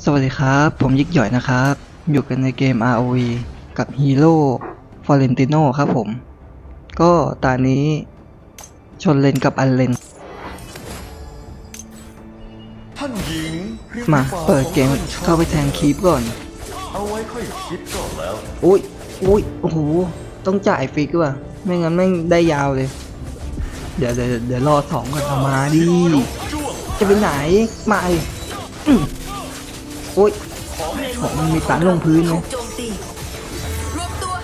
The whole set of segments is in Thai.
สวัสดีครับ ผมยิกหย่อยนะครับ อยู่กันในเกม ROV กับฮีโร่ฟอเรนติโนครับผม ก็ตอนนี้ชนเลนกับอันเลน ท่านหญิงรียมาฝ่เปิดเกมของท่นชยเข้าไปแทงคีปก่อน เอาไว้ค่อยคิดก็แล้วอุ้ยอุ้ยโอ้โห ต้องจ่ายฟิกว่ะไม่งั้นแม่งได้ยาวเลย เดี๋ยวเดี๋ยวเดี๋ยวรอสองก่อนเอามาดิ จ้วงจะไปไหน มาอีกอื้อ โอ้ยของมันมีตันลงพื้นถูนะกโจมตีรวมตัว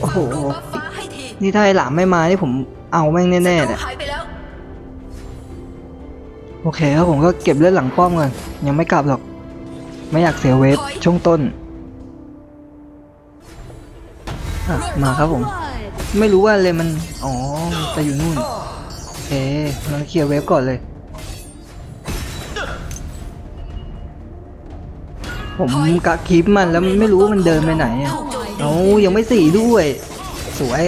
โอ้โหรูปบัฟฟ้าให้ทีนี่ถ้าไอ้หลามไม่มานี่ผมเอาแม่งแน่ๆศัเลตรูยหายไปแล้วโอเคครับผมก็เก็บเลือดหลังป้อมก่อนยังไม่กลับหรอก ไม่อยากเสียเวฟช่วงต้นอะมาครับผม ไม่รู้ว่าเลยมัน อ๋อจะอยู่นู่นโอเคงั้นเคลียร์เวฟก่อนเลย ผมกะคลิปมันแล้วไม่รู้ว่ามันเดินไปไหนอะถูกโจมตีเอายังไม่สี่ด้วย สวย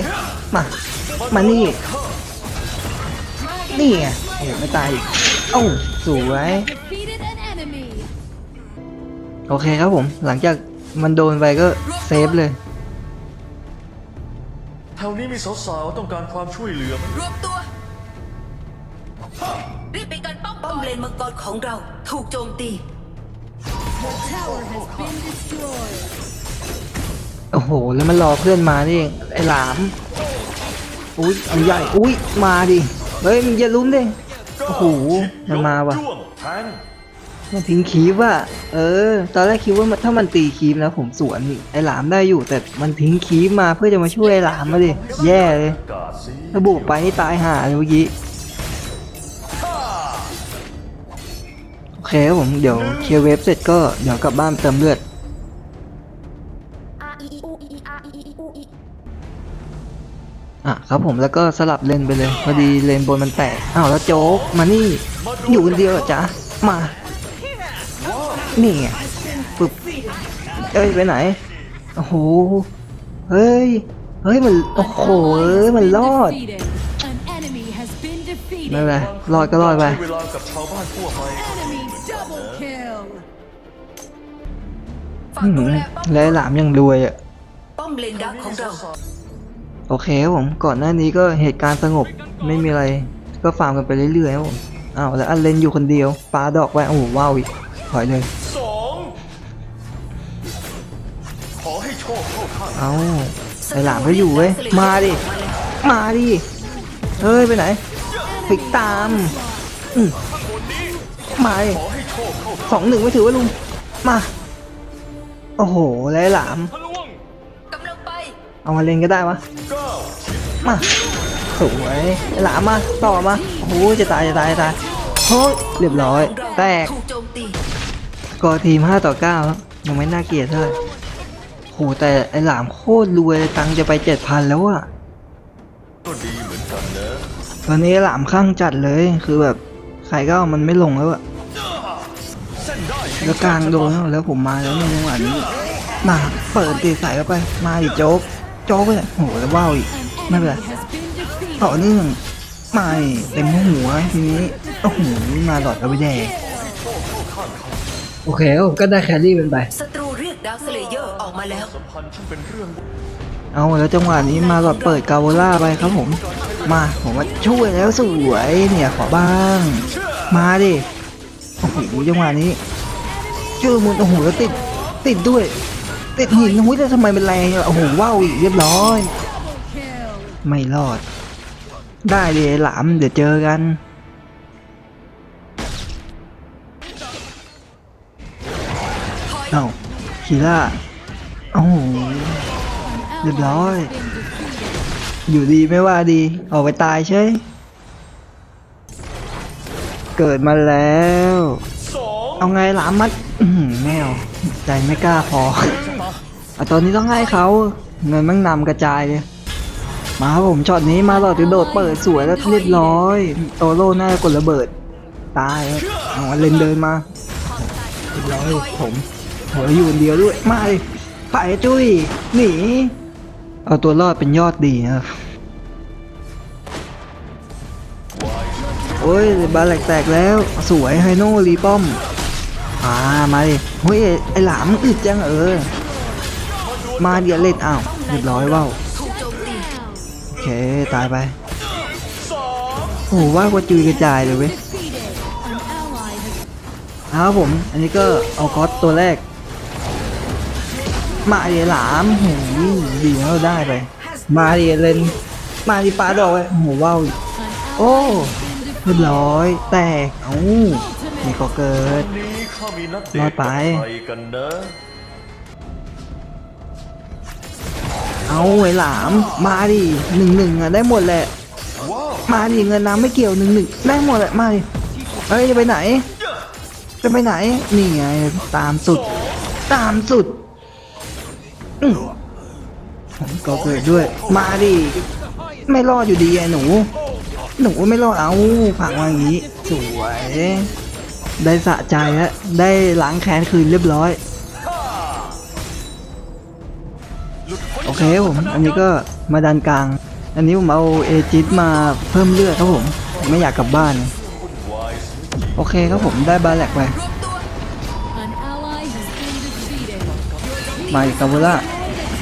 มา มานี่ นี่ไงโอ้โหไม่ตายอีกเอ้าสวย defeated an enemy. โอเคครับผม หลังจากมันโดนไปก็เซฟเลยแถวนี้มีสาวๆต้องการความช่วยเหลือไหมรวมตัวรีบไปกันป้อมป้อมเลนมังกรของเรา ถูกโจมตี โอ้โห แล้วมันรอเพื่อนมานี่เองไอ้หลาม อุ้ยอันใหญ่ อุ้ยมาดิ เฮ้ยมึงอย่าลุ้มดิ โอ้โห มันมาว่ะมันทิ้งคีบว่ะ เออ ตอนแรกคิดว่ามันถ้ามันตีคีบนะผมสวนไอ้หลามได้อยู่ แต่มันทิ้งคีบมาเพื่อจะมาช่วยไอ้หลามมาดิ แย่เลยกาดสิถ้าบุกไปนี่ตายห่าเลยเมื่อกี้ เคครับผมเดี๋ยวเคลียร์เวฟเสร็จก็เดี๋ยวกลับบ้านเติมเลือด อะครับผมแล้วก็สลับเลนไปเลย พอดีเลนบนมันแตกอ้าวแล้วโจ๊กมานี่อยู่คนเดียวเหรอจ๊ะมานี่ไงปึ๊บเอ้ยไปไหนโอ้โหเฮ้ยเฮ้ยมันโอ้โหเอ้ยมันรอด Defeated. An enemy has been ไม่ defeated. เป็นไรรอดก็รอดไป ใช้เวลากับชาวบ้านทั่วไป Enemy double kill. ฝากอื้อดูหือแลป้อมแล้วไอ้หลามยังรวยอะ ป้อมเลนดักของเราโอเคครับผมก่อนหน้านี้ก็เหตุการณ์สงบไม่มีอะไรก็ฟาร์มกันไปเรื่อยๆครับผมอ้าวแล้วอันเลนอยู่คนเดียวปาดอกไปโอ้โหว้าวอีกถอยเลย สองขอให้โชคเข้าข้างเอ้าไอหลามก็อยู่เว้ยมาดิมาดิเฮ้ยไปไหน ปิกตามอืมมาสองหนึ่งไม่ถือว่าลุง มา โอ้โหแล้วไอ้หลาม เอามาเล่นก็ได้วะเก้ามา สวยหลามมา ต่อมา โอ้โห จะตาย จะตาย จะตายโฮ้ยเรียบร้อย แตกกโจมตีกอทีม5ต่อ9ครับยังไม่น่าเกลียดเท่าไหร่โหแต่ไอหลามโคตรรวยตังจะไป7,000แล้วอะก็ดี ตอนนี้ไอ้หลามข้างจัดเลยคือแบบใครก็เอามันไม่ลงแล้วอะเส้นได้แห่งแล้วกลางโดนแล้วแล้วผมมาแล้วในจังหวะนี้มาเปิดตีใส่เข้าไป มาดิโจ๊กโจ๊กเลยโหแล้วว้าวอีก An ไม่เป็นไร enemy has been defeated. ต่อเนื่องไม่เต็มหัวทีนี้โอ้โหมาหลอดเอาไปแดงโอเคผมก็ได้แครี่เป็นไปศัตรูเรียกดาวสเลเยอร์ออกมาแล้วสัมพันธ์ช่างเป็นเรื่องเอาแล้วจังหวะนี้มาหลอดเปิดกาโวล่าไปครับผม มาผมมาช่วยแล้วสวยเนี่ยขอบ้าง มาดิโอ้โหจังหวะนี้เจอมุนโอ้โหแล้วติดติดด้วย ติดหินโอ้ยแต่ทำไมเป็นแรงโอ้โหว้าวอีกเรียบร้อย ไม่รอด ได้เลยหลามเดี๋ยวเจอกันเอาคีล่าโอ้โห An Good ally lord. has been defeated. อยู่ดีไม่ว่าดี ออกไปตายใช่ เกิดมาแล้วสองเอาไงหลามมัดอื้อหือแมวใจไม่กล้าพออะตอนนี้ต้องให้เขาเงินมั่งนำกระจายเลยมาครับผมช็อตนี้มาหลอดกระโดดเปิดสวยแล้วเรียบร้อย โตโร่น่าจะกดระเบิด ตายครับเอาเลนเดินมาเรียบร้อยผมโหแล้วอยู่คนเดียวด้วยมาเลยไปจุ้ยหนี เอาตัวรอดเป็นยอดดีนะครับโอ้ยบาแหลกแตกแล้วสวยไฮโน่รีป้อมอ่ามาดิเฮ้ยไอหลามอึดจังเออ มาเดี๋ยวเล่นอ้าวเรียบร้อยว่าวโอเคตายไปโอ้ว่ากว่าจุยกระจายเลยเว้ย Defeated. An ally has ครับผม อันนี้ก็เอาคอสตัวแรก มาเดียหลามโหดีเราได้ไป มาเดียเล่นมาดิปาดอกไว้โอ้โหว้าวโอ้เรียบร้อย แตกเอ้านี่ก็เกิดรอดไป เอาไอ้หลาม มาดิหนึ่งหนึ่งอะได้หมดแหละ มาดิเงินน้ำไม่เกี่ยวหนึ่งหนึ่งได้หมดแหละมาดิเฮ้ยจะไปไหน จะไปไหน นี่ไงตามสุด ตามสุด ก็เกิดด้วย มาดิ ไม่รอดอยู่ดีไอ้หนู หนูไม่รอดเอาผักมาอย่างนี้ สวย ได้สะใจแล้วได้ล้างแค้นคืนเรียบร้อย โอเคครับผม อันนี้ก็มาดันกลาง อันนี้ผมเอาเอจิตมาเพิ่มเลือดครับผม ไม่อยากกลับบ้าน โอเคครับผมได้บาแลกไป มาอีกคาโบล่า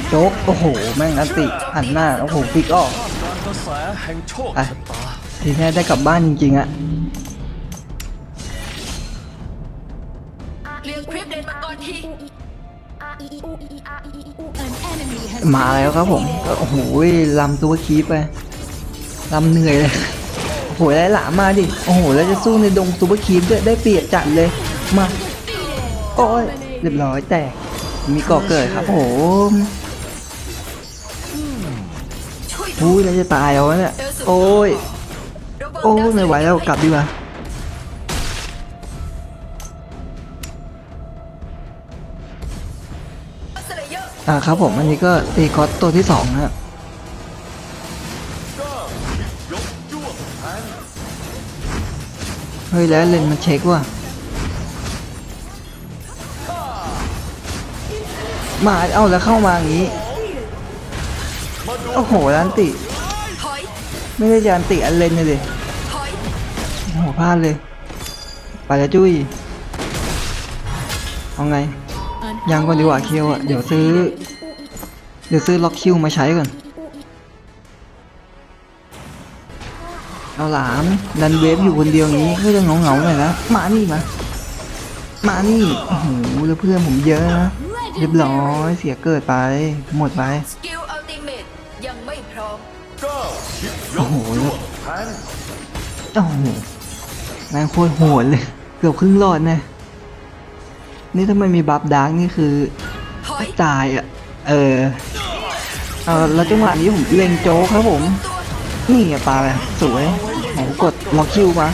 โจ๊กโอ้โห แม่งอันติหันหน้า โอ้โหฟิกออกการกระแสแห่งโชคอะชะตาทีแน่ได้กลับบ้านจริงๆอะเลี้ยงคลิปเลนมังกรที An enemy has มา been แล้วครับผม defeated. ก็โอ้โหลำตัวคีบไปลำเหนื่อยเลยโอ้โหได้หลามมาดิโอ้โหแล้วจะสู้ในดงซูเปอร์คีบด้วยได้เปรียบจัดเลยมาโอ้ยเรียบร้อยแตก มีก่อเกิดครับผมช่วยดูอุ้ยแล้วจะตายแล้ววะเนี่ย โอ้ยระเบิดโอ้ยดาวไม่ไหวแล้วกลับดีกว่าสเลเยอร์อ่าครับผมอันนี้ก็ตีคอสตัวที่สองนะฮะก็ยกจ้วงแทงเฮ้ยแล้วเลนมันเช็คว่ะ มาเอาแล้วเข้ามาอย่างนี้ โอ้โหลันติ ไม่ได้จานติอันเลนเลยดิโอ้โหพลาดเลยไปแล้วจุ้ยเอาไง ยังก่อนดีกว่าคิวอะ เดี๋ยวซื้อ เดี๋ยวซื้อล็อกคิวมาใช้ก่อน เอาหลามดันเวฟอยู่คนเดียวงนี้ก็จะเงาเหงาๆหน่อยนะ มานี่มา มานี่ โอ้โหแล้วเพื่อนผมเยอะนะ เรียบร้อยเสียเกิดไป หมดไปสกิลอัลติเมตยังไม่พร้อมก้าวชิดยโอ้กโหจ้วงแทงโอ้โหแม่งโคตรโหดเลย เกือบครึ่งหลอดแน่นี่ถ้าไม่มีบัฟดาร์กนี่คือถอยตายอะ เออ เออแล้วจังหวะนี้ผมเล็งโจ๊กครับผม ตัวนี่ไงปลาไปสวยโหกดล็อกคิวมา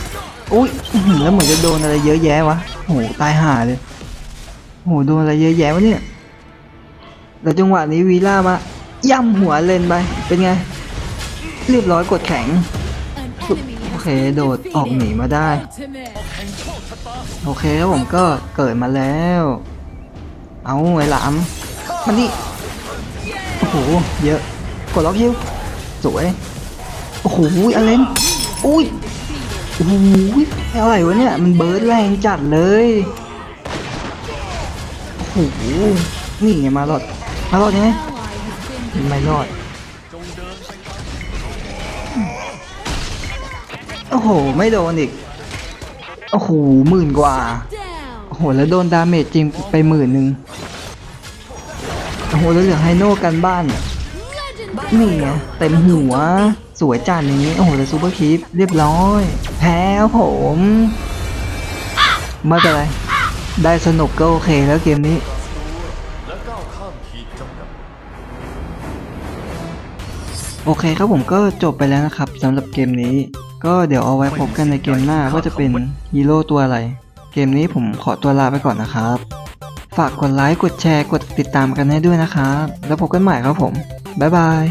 อุ้ยอื้อหือแล้วเหมือนจะโดนอะไรเยอะแยะวะโหตายห่าเลย โหโดนอะไรเยอะแยะวะเนี่ยแล้วจังหวะนี้วีล่ามาย่ำหัวเลนไป เป็นไง เรียบร้อยกดแข็ง โอเคโดดออกหนีมาได้ โอเคครับผมก็เกิดมาแล้ว เอาไอ้หลามมันนี่ โอ้โห เยอะ กดล็อกคิวสวย โอ้โหอะไรนอุ้ยโอ้โหอะไรวะเนี่ย มันเบิร์ดแรงจัดเลย หนี่ไงมาหลอด มาหลอดยังไงไม่รอด โอ้โห ไม่โดนอีก โอ้โหหมื่นกว่า โอ้โห แล้วโดนดาเมจจริงไปหมื่นหนึ่งโอ้โห แล้วเหลือไฮโน่กันบ้าน นี่ไงเต็มหัว สวยจานอย่างนี้ โอ้โห แล้วซูเปอร์คีปเรียบร้อย แพ้ผม ไม่เป็นไร ได้สนุกก็โอเคแล้วเกมนี้ โอเคครับผมก็จบไปแล้วนะครับสำหรับเกมนี้ ก็เดี๋ยวเอาไว้พบกันในเกมหน้าว่าจะเป็นฮีโร่ตัวอะไร เกมนี้ผมขอตัวลาไปก่อนนะครับ ฝากกดไลค์กดแชร์กดติดตามกันให้ด้วยนะครับ แล้วพบกันใหม่ครับผม บ๊ายบาย